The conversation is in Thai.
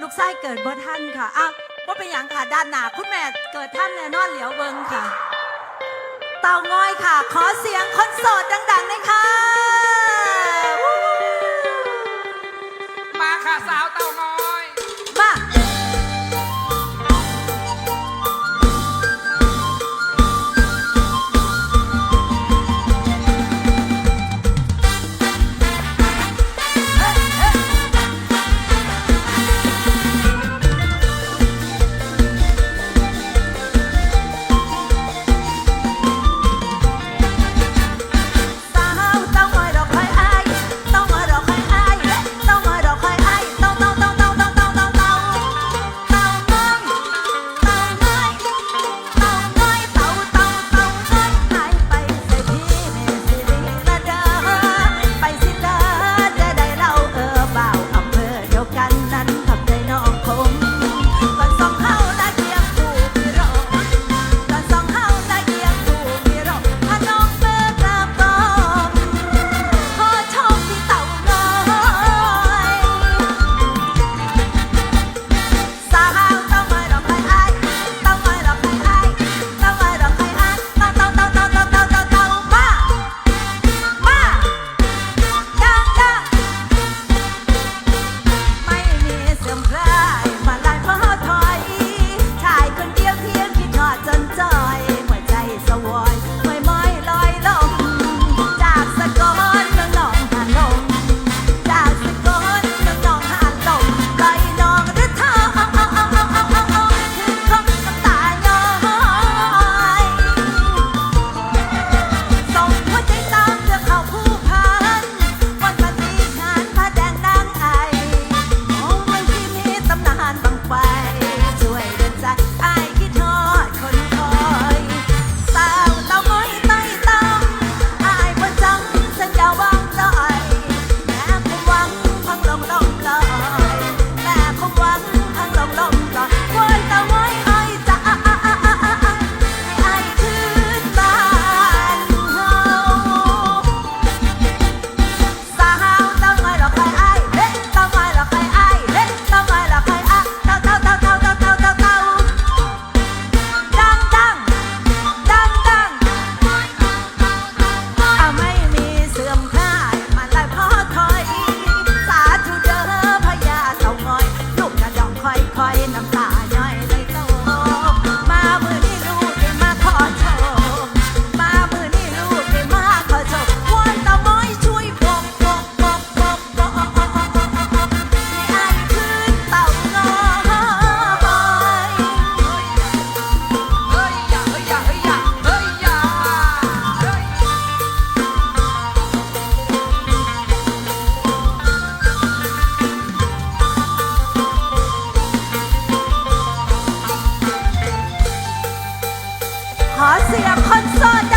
ลูกไส้เกิดบ่ท่านค่ะอ้าวว่าเป็นอย่างค่ะด้านหน้าคุณแม่เกิดท่านแน่นอนเหลียวเบิงค่ะ เต่างอยค่ะ ขอเสียงคอนเสิร์ตดังๆหน่อยค่ะ ขอเสียคอนเสิร์ต